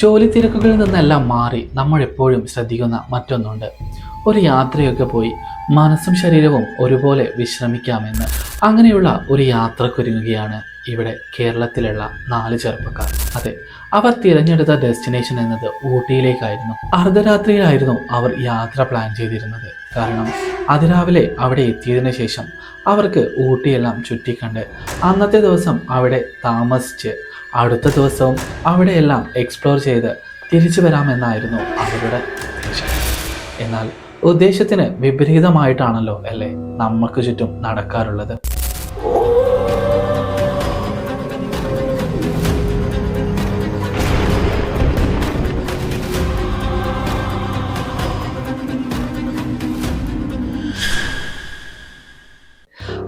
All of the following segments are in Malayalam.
ജോലി തിരക്കുകളിൽ നിന്നെല്ലാം മാറി നമ്മൾ എപ്പോഴും ശ്രദ്ധിക്കുന്ന മറ്റൊന്നുണ്ട്. ഒരു യാത്രയൊക്കെ പോയി മനസ്സും ശരീരവും ഒരുപോലെ വിശ്രമിക്കാമെന്ന് അങ്ങനെയുള്ള ഒരു യാത്രക്കൊരുങ്ങുകയാണ് ഇവിടെ കേരളത്തിലുള്ള നാല് ചെറുപ്പക്കാർ. അതെ അവർ തിരഞ്ഞെടുത്ത ഡെസ്റ്റിനേഷൻ എന്നത് ഊട്ടിയിലേക്കായിരുന്നു. അർദ്ധരാത്രിയിലായിരുന്നു അവർ യാത്ര പ്ലാൻ ചെയ്തിരുന്നത്. കാരണം അതിരാവിലെ അവിടെ എത്തിയതിനു ശേഷം അവർക്ക് ഊട്ടിയെല്ലാം ചുറ്റിക്കണ്ട്. അന്നത്തെ ദിവസം അവിടെ താമസിച്ച് അടുത്ത ദിവസവും അവിടെയെല്ലാം എക്സ്പ്ലോർ ചെയ്ത് തിരിച്ചു വരാമെന്നായിരുന്നു അവരുടെ ഉദ്ദേശം. എന്നാൽ ഉദ്ദേശത്തിന് വിപരീതമായിട്ടാണല്ലോ അല്ലേ നമുക്ക് ചുറ്റും നടക്കാറുള്ളത്?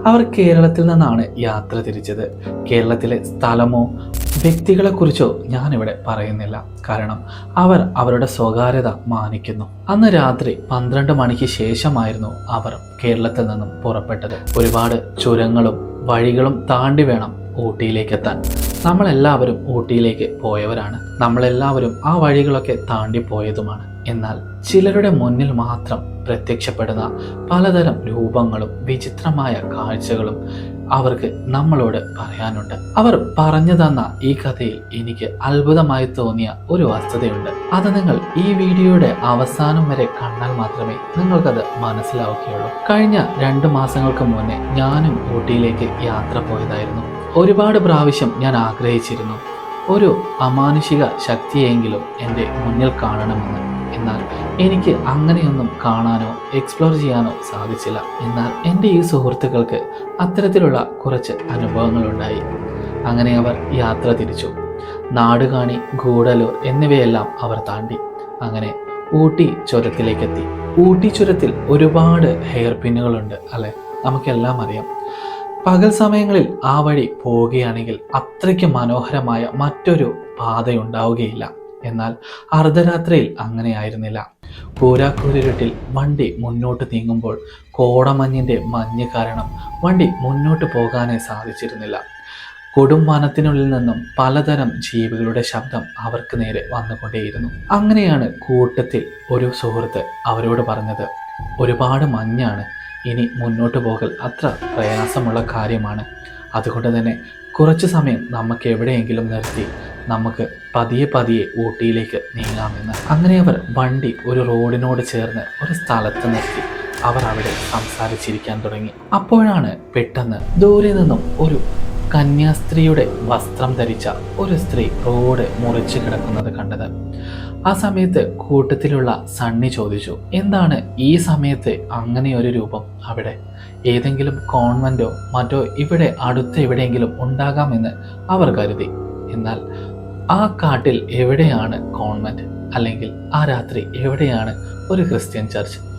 അവർ കേരളത്തിൽ നിന്നാണ് യാത്ര തിരിച്ചത്. കേരളത്തിലെ സ്ഥലമോ വ്യക്തികളെക്കുറിച്ചോ ഞാനിവിടെ പറയുന്നില്ല. കാരണം അവർ അവരുടെ സ്വകാര്യത മാനിക്കുന്നു. അന്ന് രാത്രി പന്ത്രണ്ട് മണിക്ക് ശേഷമായിരുന്നു അവർ കേരളത്തിൽ നിന്നും പുറപ്പെട്ടത്. ഒരുപാട് ചുരങ്ങളും വഴികളും താണ്ടി വേണം ഊട്ടിയിലേക്ക് എത്താൻ നമ്മളെല്ലാവരും ഊട്ടിയിലേക്ക് പോയവരാണ്. നമ്മളെല്ലാവരും ആ വഴികളൊക്കെ താണ്ടി പോയതുമാണ്. എന്നാൽ ചിലരുടെ മുന്നിൽ മാത്രം പ്രത്യക്ഷപ്പെടുന്ന പലതരം രൂപങ്ങളും വിചിത്രമായ കാഴ്ചകളും അവർക്ക് നമ്മളോട് പറയാനുണ്ട്. അവർ പറഞ്ഞു തന്ന ഈ കഥയിൽ എനിക്ക് അത്ഭുതമായി തോന്നിയ ഒരു വസ്തുതയുണ്ട്. അത് നിങ്ങൾ ഈ വീഡിയോയുടെ അവസാനം വരെ കണ്ടാൽ മാത്രമേ നിങ്ങൾക്കത് മനസ്സിലാവുകയുള്ളൂ. കഴിഞ്ഞ രണ്ട് മാസങ്ങൾക്ക് മുന്നേ ഞാനും ഊട്ടിയിലേക്ക് യാത്ര പോയതായിരുന്നു. ഒരുപാട് പ്രാവശ്യം ഞാൻ ആഗ്രഹിച്ചിരുന്നു. ഒരു അമാനുഷിക ശക്തിയെങ്കിലും എന്റെ മുന്നിൽ കാണണമെന്ന്. എന്നാൽ എനിക്ക് അങ്ങനെയൊന്നും കാണാനോ എക്സ്പ്ലോർ ചെയ്യാനോ സാധിച്ചില്ല. എന്നാൽ എന്റെ ഈ സുഹൃത്തുക്കൾക്ക് അത്തരത്തിലുള്ള കുറച്ച് അനുഭവങ്ങളുണ്ടായി. അങ്ങനെ അവർ യാത്ര തിരിച്ചു. നാടുകാണി ഗൂഡലൂർ എന്നിവയെല്ലാം അവർ താണ്ടി. അങ്ങനെ ഊട്ടി ചുരത്തിലേക്കെത്തി. ഊട്ടി ചുരത്തിൽ ഒരുപാട് ഹെയർ പിന്നുകളുണ്ട് അല്ലെ? നമുക്കെല്ലാം അറിയാം. പകൽ സമയങ്ങളിൽ ആ വഴി പോവുകയാണെങ്കിൽ അത്രയ്ക്ക് മനോഹരമായ മറ്റൊരു പാതയുണ്ടാവുകയില്ല. എന്നാൽ അർദ്ധരാത്രിയിൽ അങ്ങനെയായിരുന്നില്ല കൂരാക്കൂരിരുട്ടിൽ വണ്ടി മുന്നോട്ട് നീങ്ങുമ്പോൾ കോടമഞ്ഞിന്റെ മഞ്ഞ് കാരണം വണ്ടി മുന്നോട്ട് പോകാനേ സാധിച്ചിരുന്നില്ല. കൊടും വനത്തിനുള്ളിൽ നിന്നും പലതരം ജീവികളുടെ ശബ്ദം അവർക്ക് നേരെ വന്നുകൊണ്ടേയിരുന്നു. അങ്ങനെയാണ് കൂട്ടത്തിൽ ഒരു സുഹൃത്ത് അവരോട് പറഞ്ഞത്. ഒരുപാട് മഞ്ഞാണ്. ഇനി മുന്നോട്ട് പോകൽ അത്ര പ്രയാസമുള്ള കാര്യമാണ്. അതുകൊണ്ട് തന്നെ കുറച്ച് സമയം നമുക്ക് എവിടെയെങ്കിലും നിർത്തി നമുക്ക് പതിയെ പതിയെ ഊട്ടിയിലേക്ക് നീങ്ങാമെന്ന്. അങ്ങനെ അവർ വണ്ടി ഒരു റോഡിനോട് ചേർന്ന് ഒരു സ്ഥലത്ത് നിർത്തി. അവർ അവിടെ സംസാരിച്ചിരിക്കാൻ തുടങ്ങി. അപ്പോഴാണ് പെട്ടെന്ന് ദൂരെ നിന്നും ഒരു കന്യാസ്ത്രീയുടെ വസ്ത്രം ധരിച്ച ഒരു സ്ത്രീ റോഡ് മുറിച്ച് കിടക്കുന്നത് കണ്ടത്. ആ സമയത്ത് കൂട്ടത്തിലുള്ള സണ്ണി ചോദിച്ചു എന്താണ് ഈ സമയത്ത് അങ്ങനെ ഒരു രൂപം അവിടെ? ഏതെങ്കിലും കോൺവെന്റോ മറ്റോ ഇവിടെ അടുത്ത് എവിടെയെങ്കിലും ഉണ്ടാകാമെന്ന് അവർ കരുതി. എന്നാൽ ആ കാട്ടിൽ എവിടെയാണ് കോൺവെന്റ്? അല്ലെങ്കിൽ ആ രാത്രി എവിടെയാണ് ഒരു ക്രിസ്ത്യൻ ചർച്ച്?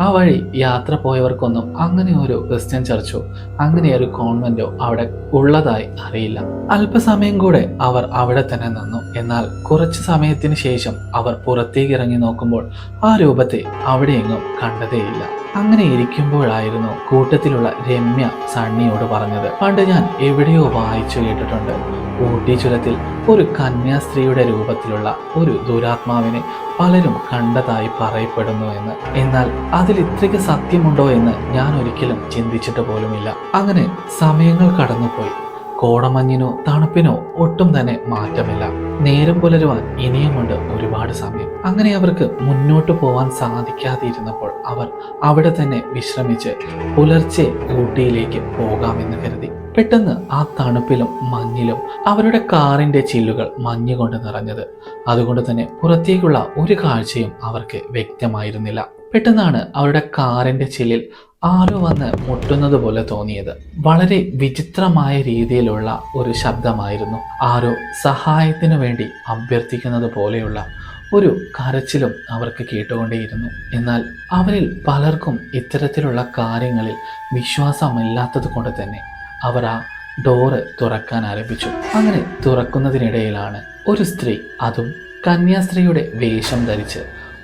ആ വഴി യാത്ര പോയവർക്കൊന്നും അങ്ങനെ ഒരു ക്രിസ്ത്യൻ ചർച്ചോ അങ്ങനെ ഒരു കോൺവെന്റോ അവിടെ ഉള്ളതായി അറിയില്ല. അല്പസമയം കൂടെ അവർ അവിടെ തന്നെ നിന്നു. എന്നാൽ കുറച്ച് സമയത്തിന് ശേഷം അവർ പുറത്തേക്ക് ഇറങ്ങി നോക്കുമ്പോൾ ആ രൂപത്തെ അവിടെയെങ്ങും കണ്ടതേയില്ല. അങ്ങനെ ഇരിക്കുമ്പോഴായിരുന്നു കൂട്ടത്തിലുള്ള രമ്യ സണ്ണിയോട് പറഞ്ഞത്. പണ്ട് ഞാൻ എവിടെയോ വായിച്ചു കേട്ടിട്ടുണ്ട്. ഊട്ടി ചുരത്തിൽ ഒരു കന്യാസ്ത്രീയുടെ രൂപത്തിലുള്ള ഒരു ദുരാത്മാവിനെ പലരും കണ്ടതായി പറയപ്പെടുന്നു എന്ന്. എന്നാൽ അതിൽ ഇത്രയ്ക്ക് സത്യമുണ്ടോ എന്ന് ഞാൻ ഒരിക്കലും ചിന്തിച്ചിട്ട് പോലുമില്ല. അങ്ങനെ സമയങ്ങൾ കടന്നുപോയി. കോടമഞ്ഞിനോ തണുപ്പിനോ ഒട്ടും തന്നെ മാറ്റമില്ല. നേരം പുലരുവാൻ ഇനിയുമുണ്ട് ഒരുപാട് സമയം. അങ്ങനെ അവർക്ക് മുന്നോട്ട് പോവാൻ സാധിക്കാതിരുന്നപ്പോൾ അവർ അവിടെ തന്നെ വിശ്രമിച്ച് പുലർച്ചെ ഊട്ടിയിലേക്ക് പോകാമെന്ന് കരുതി. പെട്ടെന്ന് ആ തണുപ്പിലും മഞ്ഞിലും അവരുടെ കാറിന്റെ ചില്ലുകൾ മഞ്ഞുകൊണ്ട് നിറഞ്ഞത്. അതുകൊണ്ട് തന്നെ പുറത്തേക്കുള്ള ഒരു കാഴ്ചയും അവർക്ക് വ്യക്തമായിരുന്നില്ല. പെട്ടെന്നാണ് അവരുടെ കാറിന്റെ ചില്ലിൽ ആരോ വന്ന് മുട്ടുന്നത് പോലെ തോന്നിയത്. വളരെ വിചിത്രമായ രീതിയിലുള്ള ഒരു ശബ്ദമായിരുന്നു ആരോ സഹായത്തിനു വേണ്ടി അഭ്യർത്ഥിക്കുന്നത് പോലെയുള്ള ഒരു കരച്ചിലും അവർക്ക് കേട്ടുകൊണ്ടേയിരുന്നു. എന്നാൽ അവരിൽ പലർക്കും ഇത്തരത്തിലുള്ള കാര്യങ്ങളിൽ വിശ്വാസമില്ലാത്തത് കൊണ്ട് തന്നെ അവർ ആ ഡോറ് തുറക്കാൻ ആരംഭിച്ചു. അങ്ങനെ തുറക്കുന്നതിനിടയിലാണ് ഒരു സ്ത്രീ അതും കന്യാസ്ത്രീയുടെ വേഷം ധരിച്ച്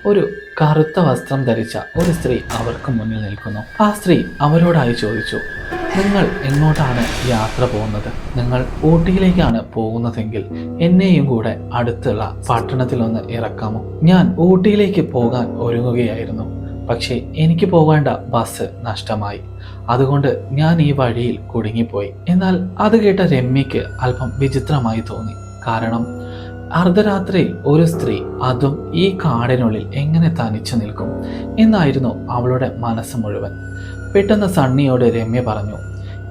ഒരു കറുത്ത വസ്ത്രം ധരിച്ച ഒരു സ്ത്രീ അവർക്ക് മുന്നിൽ നിൽക്കുന്നു. ആ സ്ത്രീ അവരോടായി ചോദിച്ചു നിങ്ങൾ എങ്ങോട്ടാണ് യാത്ര പോകുന്നത്. നിങ്ങൾ ഊട്ടിയിലേക്കാണ് പോകുന്നതെങ്കിൽ എന്നെയും കൂടെ അടുത്തുള്ള പട്ടണത്തിലൊന്ന് ഇറക്കാമോ? ഞാൻ ഊട്ടിയിലേക്ക് പോകാൻ ഒരുങ്ങുകയായിരുന്നു. പക്ഷേ എനിക്ക് പോകേണ്ട ബസ് നഷ്ടമായി. അതുകൊണ്ട് ഞാൻ ഈ വഴിയിൽ കുടുങ്ങിപ്പോയി. എന്നാൽ അത് കേട്ട രമ്യക്ക് അല്പം വിചിത്രമായി തോന്നി. കാരണം അർദ്ധരാത്രിയിൽ ഒരു സ്ത്രീ അതും ഈ കാടിനുള്ളിൽ എങ്ങനെ തനിച്ചു നിൽക്കും എന്നായിരുന്നു അവളുടെ മനസ്സ് മുഴുവൻ. പെട്ടെന്ന് സണ്ണിയോട് രമ്യ പറഞ്ഞു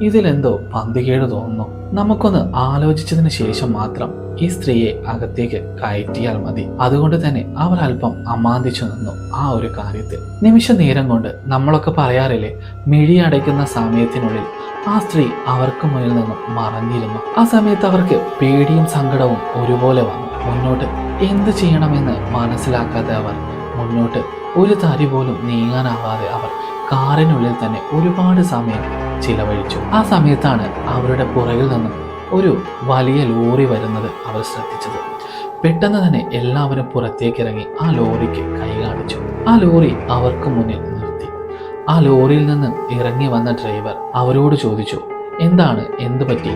ഇതിലെന്തോ പന്തികേട് തോന്നുന്നു. നമുക്കൊന്ന് ആലോചിച്ചതിന് ശേഷം മാത്രം ഈ സ്ത്രീയെ അകത്തേക്ക് കയറ്റിയാൽ മതി. അതുകൊണ്ട് തന്നെ അവർ അല്പം അമാന്തിച്ചു നിന്നു ആ ഒരു കാര്യത്തിൽ. നിമിഷ നേരം കൊണ്ട് നമ്മളൊക്കെ പറയാറില്ലേ മിഴി അടയ്ക്കുന്ന സമയത്തിനുള്ളിൽ ആ സ്ത്രീ അവർക്ക് മുന്നിൽ നിന്നും മറഞ്ഞിരുന്നു. ആ സമയത്ത് അവർക്ക് പേടിയും സങ്കടവും ഒരുപോലെ വന്നു. മുന്നോട്ട് എന്ത് ചെയ്യണമെന്ന് മനസ്സിലാക്കാതെ അവർ മുന്നോട്ട് ഒരു തരി പോലും നീങ്ങാനാവാതെ അവർ കാറിനുള്ളിൽ തന്നെ ഒരുപാട് സമയം ചിലവഴിച്ചു. ആ സമയത്താണ് അവരുടെ പുറകിൽ നിന്നും ഒരു വലിയ ലോറി വരുന്നത് അവർ ശ്രദ്ധിച്ചത്. പെട്ടെന്ന് തന്നെ എല്ലാവരും പുറത്തേക്ക് ഇറങ്ങി ആ ലോറിക്ക് കൈ കാണിച്ചു. ആ ലോറി അവർക്ക് മുന്നിൽ നിർത്തി. ആ ലോറിയിൽ നിന്ന് ഇറങ്ങി വന്ന ഡ്രൈവർ അവരോട് ചോദിച്ചു എന്താണ്? എന്ത് പറ്റി?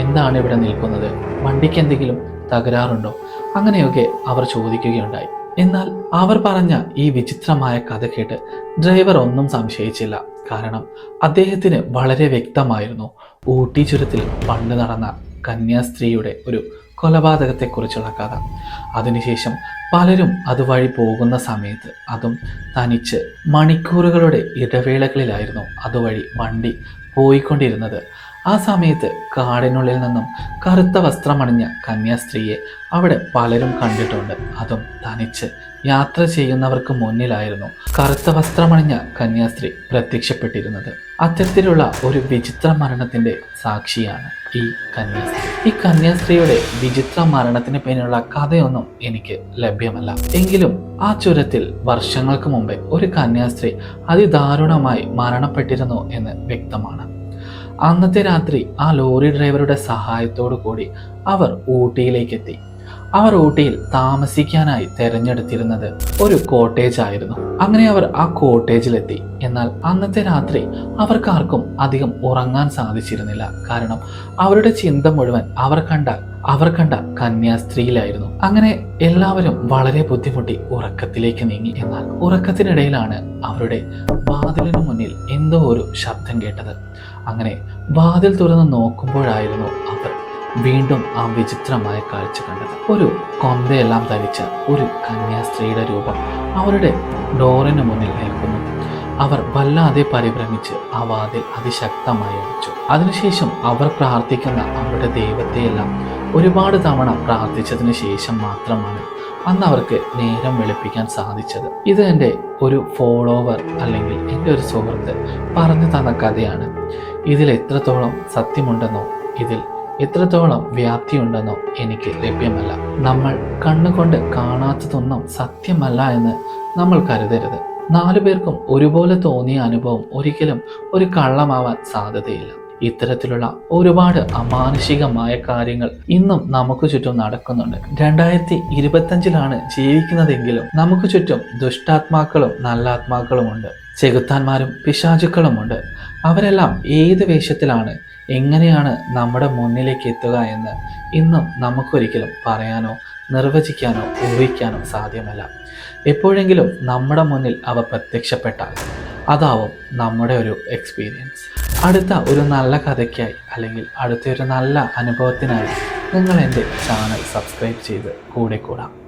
എന്താണ് ഇവിടെ നിൽക്കുന്നത്? വണ്ടിക്ക് എന്തെങ്കിലും തകരാറുണ്ടോ? അങ്ങനെയൊക്കെ അവർ ചോദിക്കുകയുണ്ടായി. എന്നാൽ അവർ പറഞ്ഞ ഈ വിചിത്രമായ കഥ കേട്ട് ഡ്രൈവർ ഒന്നും സംശയിച്ചില്ല. കാരണം അദ്ദേഹത്തിന് വളരെ വ്യക്തമായിരുന്നു ഊട്ടി ചുരത്തിൽ പണ്ട് നടന്ന കന്യാസ്ത്രീയുടെ ഒരു കൊലപാതകത്തെക്കുറിച്ചുള്ള കഥ. അതിനുശേഷം പലരും അതുവഴി പോകുന്ന സമയത്ത് അതും തനിച്ച് മണിക്കൂറുകളുടെ ഇടവേളകളിലായിരുന്നു അതുവഴി വണ്ടി പോയിക്കൊണ്ടിരുന്നത്. ആ സമയത്ത് കാടിനുള്ളിൽ നിന്നും കറുത്ത വസ്ത്രമണിഞ്ഞ കന്യാസ്ത്രീയെ അവിടെ പലരും കണ്ടിട്ടുണ്ട്. അതും തനിച്ച് യാത്ര ചെയ്യുന്നവർക്ക് മുന്നിലായിരുന്നു കറുത്ത വസ്ത്രമണിഞ്ഞ കന്യാസ്ത്രീ പ്രത്യക്ഷപ്പെട്ടിരുന്നത്. അത്തരത്തിലുള്ള ഒരു വിചിത്ര മരണത്തിന്റെ സാക്ഷിയാണ് ഈ കന്യാസ്ത്രീ. ഈ കന്യാസ്ത്രീയുടെ വിചിത്ര മരണത്തിന് പിന്നിലുള്ള കഥയൊന്നും എനിക്ക് ലഭ്യമല്ല. എങ്കിലും ആ ചുരത്തിൽ വർഷങ്ങൾക്ക് മുമ്പേ ഒരു കന്യാസ്ത്രീ അതിദാരുണമായി മരണപ്പെട്ടിരുന്നു എന്ന് വ്യക്തമാണ്. അന്നത്തെ രാത്രി ആ ലോറി ഡ്രൈവറുടെ സഹായത്തോടു കൂടി അവർ ഊട്ടിയിലേക്ക് എത്തി അവർ ഊട്ടിയിൽ താമസിക്കാനായി തെരഞ്ഞെടുത്തിരുന്നത് ഒരു കോട്ടേജ് ആയിരുന്നു. അങ്ങനെ അവർ ആ കോട്ടേജിലെത്തി. എന്നാൽ അന്നത്തെ രാത്രി അവർക്കാർക്കും അധികം ഉറങ്ങാൻ സാധിച്ചിരുന്നില്ല. കാരണം അവരുടെ ചിന്ത മുഴുവൻ അവർ കണ്ട അവർ കണ്ട കന്യാസ്ത്രീയിലായിരുന്നു. അങ്ങനെ എല്ലാവരും വളരെ ബുദ്ധിമുട്ടി ഉറക്കത്തിലേക്ക് നീങ്ങി. എന്നാൽ ഉറക്കത്തിനിടയിലാണ് അവരുടെ വാതിലിനു മുന്നിൽ എന്തോ ഒരു ശബ്ദം കേട്ടത്. അങ്ങനെ വാതിൽ തുറന്ന് നോക്കുമ്പോഴായിരുന്നു അവർ വീണ്ടും ആ വിചിത്രമായ കാഴ്ച കണ്ടത്. ഒരു കൊന്തയെല്ലാം ധരിച്ച ഒരു കന്യാസ്ത്രീയുടെ രൂപം അവരുടെ ഡോറിന് മുന്നിൽ നിൽക്കുന്നു. അവർ വല്ലാതെ പരിഭ്രമിച്ച് ആ വാതിൽ അതിശക്തമായി അടിച്ചു. അതിനുശേഷം അവർ പ്രാർത്ഥിക്കുന്ന അവരുടെ ദൈവത്തെയെല്ലാം ഒരുപാട് തവണ പ്രാർത്ഥിച്ചതിന് ശേഷം മാത്രമാണ് അന്ന് അവർക്ക് നേരം വെളുപ്പിക്കാൻ സാധിച്ചത്. ഇത് എന്റെ ഒരു ഫോളോവർ അല്ലെങ്കിൽ എന്റെ ഒരു സുഹൃത്ത് പറഞ്ഞു തന്ന കഥയാണ്. ഇതിൽ എത്രത്തോളം സത്യമുണ്ടെന്നോ ഇതിൽ എത്രത്തോളം വ്യാപ്തിയുണ്ടെന്നോ എനിക്ക് ലഭ്യമല്ല. നമ്മൾ കണ്ണുകൊണ്ട് കാണാത്തതൊന്നും സത്യമല്ല എന്ന് നമ്മൾ കരുതരുത്. നാലു പേർക്കും ഒരുപോലെ തോന്നിയ അനുഭവം ഒരിക്കലും ഒരു കള്ളമാവാൻ സാധ്യതയില്ല. ഇത്തരത്തിലുള്ള ഒരുപാട് അമാനുഷികമായ കാര്യങ്ങൾ ഇന്നും നമുക്ക് ചുറ്റും നടക്കുന്നുണ്ട്. രണ്ടായിരത്തി ഇരുപത്തഞ്ചിലാണ് ജീവിക്കുന്നതെങ്കിലും നമുക്ക് ചുറ്റും ദുഷ്ടാത്മാക്കളും നല്ല ആത്മാക്കളുമുണ്ട് ചെകുത്താന്മാരും പിശാചുക്കളുമുണ്ട് അവരെല്ലാം ഏത് വേഷത്തിലാണ് എങ്ങനെയാണ് നമ്മുടെ മുന്നിലേക്ക് എത്തുക എന്ന് ഇന്നും നമുക്കൊരിക്കലും പറയാനോ നിർവചിക്കാനോ ഊഹിക്കാനോ സാധ്യമല്ല. എപ്പോഴെങ്കിലും നമ്മുടെ മുന്നിൽ അവ പ്രത്യക്ഷപ്പെട്ടാൽ അതാവും നമ്മുടെ ഒരു എക്സ്പീരിയൻസ് അടുത്ത ഒരു നല്ല കഥയ്ക്കായി അല്ലെങ്കിൽ അടുത്ത ഒരു നല്ല അനുഭവത്തിനായി നിങ്ങൾ എന്റെ ചാനൽ സബ്സ്ക്രൈബ് ചെയ്ത് കൂടെ കൂടാം.